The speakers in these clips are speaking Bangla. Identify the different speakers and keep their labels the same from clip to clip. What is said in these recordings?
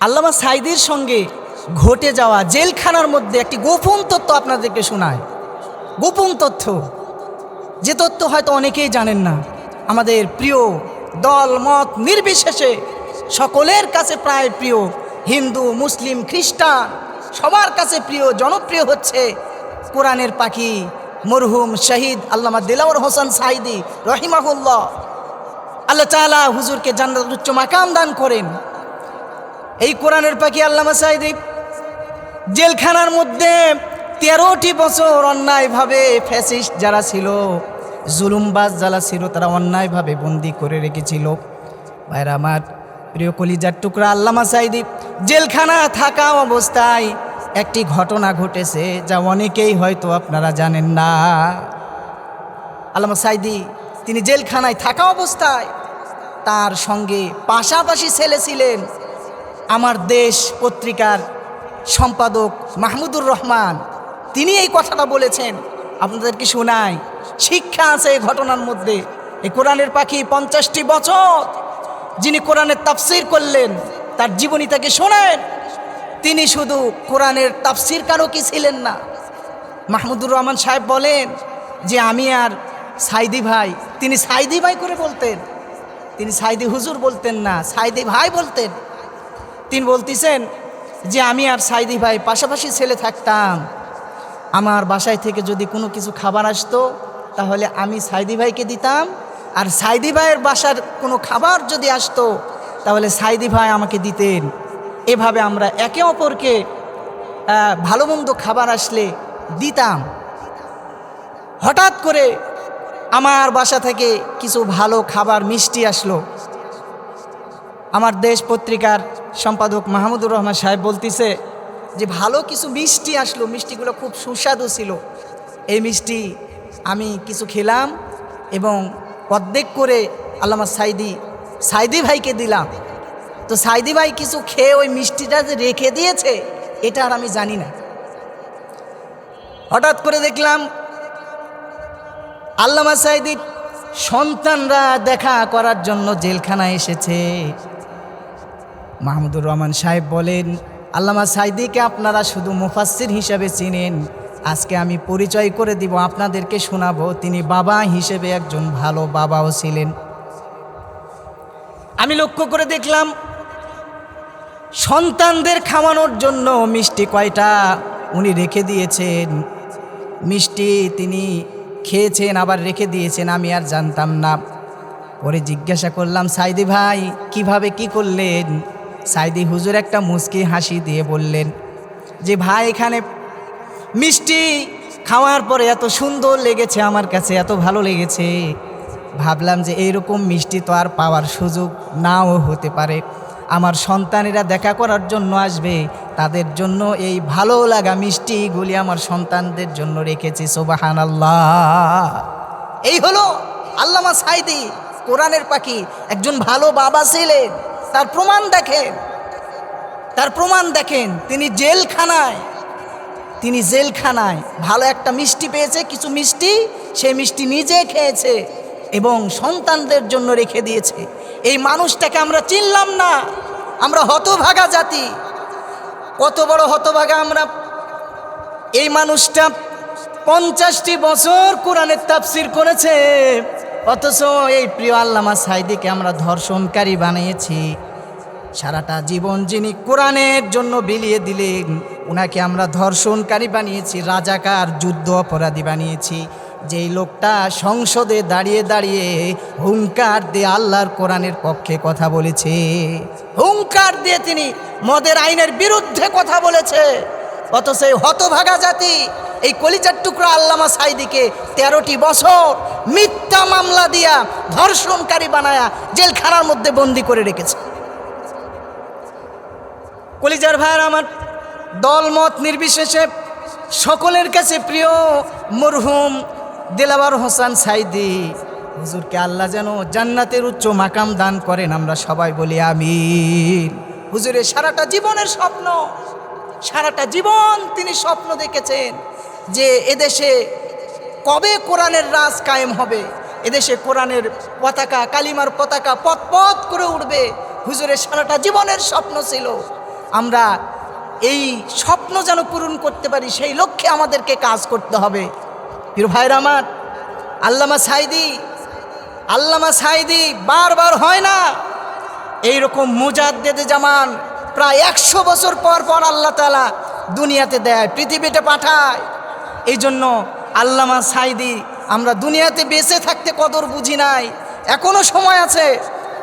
Speaker 1: আল্লামা সাইদির সঙ্গে ঘটে যাওয়া জেলখানার মধ্যে একটি গোপন তথ্য আপনাদেরকে শোনায়। গোপন তথ্য। যে তথ্য হয়তো অনেকেই জানেন না। আমাদের প্রিয় দল, মত নির্বিশেষে সকলের কাছে প্রায় প্রিয় হিন্দু, মুসলিম, খ্রিস্টান সবার কাছে প্রিয়, জনপ্রিয় হচ্ছে কোরআনের পাখি মরহুম শহীদ আল্লামা দিলাওয়ার হোসেন সাইদি রহিমাহুল্লাহ। আল্লাহ তাআলা হুজুরকে জান্নাত উচ্চ মাকাম দান করেন। এই কোরআনের পাখি আল্লামা সাইদি জেলখানার মধ্যে তেরোটি বছর অন্যায়ভাবে ফ্যাসিস্ট যারা ছিল, জুলুমবাজ যারা ছিল, তারা অন্যায়ভাবে বন্দি করে রেখেছিল। ভাইরা আমার প্রিয় কলিজার টুকরা আল্লামা সাইদি জেলখানা থাকা অবস্থায় একটি ঘটনা ঘটেছে যা অনেকেই হয়তো আপনারা জানেন না। আল্লামা সাইদি তিনি জেলখানায় থাকা অবস্থায় তার সঙ্গে পাশাপাশি ছেলে ছিলেন। আমার দেশ পত্রিকার সম্পাদক মাহমুদুর রহমান। তিনি এই কথাটা বলেছেন। আপনাদেরকে শোনাই শিক্ষা আছে এই ঘটনার মধ্যে। এই কোরআনের পাখি পঞ্চাশটি বছর যিনি কোরআনের তাফসির করলেন, তার জীবনী তাকে শোনেন। তিনি শুধু কোরআনের তাফসির কারও কি ছিলেন না। মাহমুদুর রহমান সাহেব বলেন যে, আমি আর সাইদি ভাই। তিনি সাইদি ভাই করে বলতেন। তিনি সাইদি হুজুর বলতেন না, সাইদি ভাই বলতেন। তিনি বলতেছেন যে আমি আর সাইদি ভাই পাশাপাশি ছেলে থাকতাম। আমার বাসায় থেকে যদি কোনো কিছু খাবার আসতো, তাহলে আমি সাইদি ভাইকে দিতাম। আর সাইদি ভাইয়ের বাসার কোনো খাবার যদি আসতো, তাহলে সাইদি ভাই আমাকে দিতেন। এভাবে আমরা একে অপরকে ভালো মন্দ খাবার আসলে দিতাম। হঠাৎ করে আমার বাসা থেকে কিছু ভালো খাবার, মিষ্টি আসলো। আমার দেশ পত্রিকার সম্পাদক মাহমুদুর রহমান সাহেব বলতিছে যে ভালো কিছু মিষ্টি আসলো, মিষ্টিগুলো খুব সুস্বাদু ছিল। এই মিষ্টি আমি কিছু খেলাম এবং অর্ধেক করে আল্লামা সাইদি সাইদি ভাইকে দিলাম। তো সাইদি ভাই কিছু খেয়ে ওই মিষ্টিটা যে রেখে দিয়েছে, এটা আর আমি জানি না। হঠাৎ করে দেখলাম আল্লামা সাইদি সন্তানরা দেখা করার জন্য জেলখানায় এসেছে। মাহমুদুর রহমান সাহেব বলেন, আল্লামা সাইদিকে আপনারা শুধু মুফাসির হিসাবে চিনেন। আজকে আমি পরিচয় করে দিব, আপনাদেরকে শোনাবো, তিনি বাবা হিসেবে একজন ভালো বাবাও ছিলেন। আমি লক্ষ্য করে দেখলাম, সন্তানদের খাওয়ানোর জন্য মিষ্টি কয়টা উনি রেখে দিয়েছেন। মিষ্টি তিনি খেয়েছেন, আবার রেখে দিয়েছেন, আমি আর জানতাম না। পরে জিজ্ঞাসা করলাম, সাইদি ভাই, কীভাবে কি করলেন? সাইদি হুজুর একটা মুচকি হাসি দিয়ে বললেন, যে ভাই এখানে মিষ্টি খাওয়ার পরে এত সুন্দর লেগেছে, আমার কাছে এত ভালো লেগেছে। ভাবলাম যে এইরকম মিষ্টি তো আর পাওয়ার সুযোগ নাও হতে পারে। আমার সন্তানেরা দেখা করার জন্য আসবে, তাদের জন্য এই ভালো লাগা মিষ্টিগুলি আমার সন্তানদের জন্য রেখেছি সোবাহান আল্লাহ এই হলো আল্লামা সাইদি, কোরআনের পাখি, একজন ভালো বাবা ছিলেন। তার প্রমাণ দেখেন। তার প্রমাণ দেখেন, তিনি জেলখানায় তিনি জেলখানায়। ভালো একটা মিষ্টি পেয়েছে, কিছু মিষ্টি সেই মিষ্টি নিজে খেয়েছে এবং সন্তানদের জন্য রেখে দিয়েছে। এই মানুষটাকে আমরা চিনলাম না, আমরা হতভাগা জাতি। কত বড় হতভাগা আমরা। এই মানুষটা পঞ্চাশটি বছর কোরআনের তাফসির করেছে। অথচ এই প্রিয় আল্লামা সাইদিকে আমরা ধর্ষণকারী বানিয়েছি। সারাটা জীবন যিনি কোরআনের জন্য বিলিয়ে দিলেন ওনাকে আমরা ধর্ষণকারী বানিয়েছি, রাজাকার, যুদ্ধ অপরাধী বানিয়েছি। যেই লোকটা সংসদে দাঁড়িয়ে দাঁড়িয়ে হুঙ্কার দিয়ে আল্লাহর কোরআনের পক্ষে কথা বলেছে। হুঙ্কার দিয়ে তিনি মদের আইনের বিরুদ্ধে কথা বলেছে। অথচ এই হতভাগা জাতি এই কলিচার টুকরা আল্লামা সাইদিকে তেরোটি বছর মিথ্যা মামলা দিয়া ধর্ষণকারী বানায়া জেলখানার মধ্যে বন্দি করে রেখেছে। কলিজার ভাইয়ের, আমার দলমত নির্বিশেষে সকলের কাছে প্রিয় মরহুম দিলাবার হোসেন সাইদি। হুজুরকে আল্লাহ যেন জান্নাতের উচ্চ মাকাম দান করেন, আমরা সবাই বলি আমি হুজুরের সারাটা জীবনের স্বপ্ন, সারাটা জীবন তিনি স্বপ্ন দেখেছেন। যে এদেশে কবে কোরআনের রাজ কায়েম হবে? এদেশে কোরআনের পতাকা, কালিমার পতাকা পথ পথ করে উঠবে। হুজুরের সারাটা জীবনের স্বপ্ন ছিল। আমরা এই স্বপ্ন যেন পূরণ করতে পারি, সেই লক্ষ্যে আমাদেরকে কাজ করতে হবে। প্রিয় ভাইরা আমার, আল্লামা সাইদি আল্লামা সাইদি বারবার হয় না এই এইরকম মুজাদ্দেদে জামান প্রায় একশো বছর পর পর আল্লাহ তালা দুনিয়াতে দেয়, পৃথিবীতে পাঠায়। এই জন্য আল্লামা সাইদি, আমরা দুনিয়াতে বেঁচে থাকতে কদর বুঝি নাই। এখনও সময় আছে।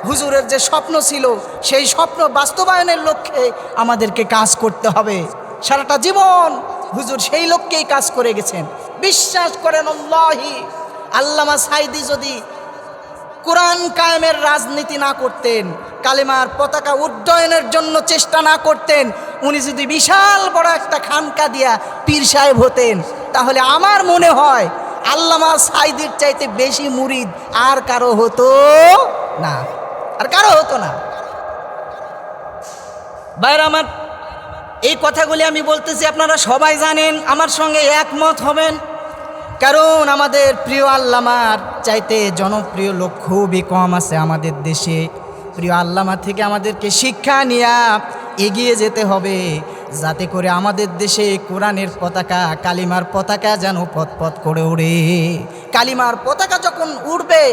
Speaker 1: হুজুরের যে স্বপ্ন ছিল, সেই স্বপ্ন বাস্তবায়নের লক্ষ্যে আমাদেরকে কাজ করতে হবে। সারাটা জীবন হুজুর সেই লক্ষ্যেই কাজ করে গেছেন। বিশ্বাস করেন আল্লাহি, আল্লামা সাইদি যদি কোরআন কায়েমের রাজনীতি না করতেন, কালেমার পতাকা উড্ডয়নের জন্য চেষ্টা না করতেন, উনি যদি বিশাল বড় একটা খানকা দিয়া পীর সাহেব হতেন তাহলে আমার মনে হয় আল্লামা সাইদির চাইতে বেশি মুরিদ আর কারও হতো না, আর কারও হতো না। বাইরে আমার, এই কথাগুলি আমি বলতেছি, আপনারা সবাই জানেন, আমার সঙ্গে একমত হবেন। কারণ আমাদের প্রিয় আল্লামার চাইতে জনপ্রিয় লোক খুবই কম আছে আমাদের দেশে। প্রিয় আল্লামা থেকে আমাদেরকে শিক্ষা নিয়ে এগিয়ে যেতে হবে, যাতে করে আমাদের দেশে কোরআনের পতাকা, কালিমার পতাকা যেন পথ পথ করে ওড়ে। কালিমার পতাকা যখন উড়বে,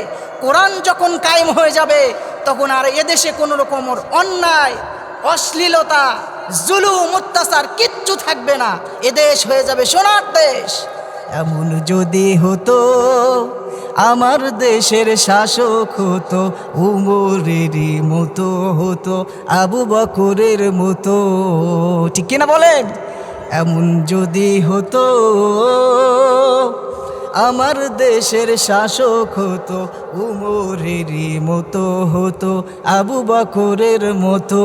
Speaker 1: কোরআন যখন কায়েম হয়ে যাবে, তখন আর এদেশে কোনো রকম অন্যায়, অশ্লীলতা, জুলুম, অত্যাচার কিচ্ছু থাকবে না। এদেশ হয়ে যাবে সোনার দেশ। এমন যদি হতো, আমার দেশের শাসক হতো, উমরেরই মতো হতো, আবু বকরের মতো। ঠিক কিনা বলেন? এমন যদি হতো, আমার দেশের শাসক হতো, উমরেরই মতো হতো, আবু বকরের মতো।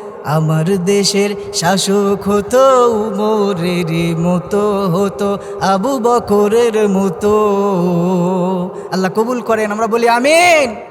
Speaker 1: আমার দেশের শাসক হতো, উমরের মতো হতো, আবু বকরের মতো। আল্লাহ কবুল করেন, আমরা বলি আমিন।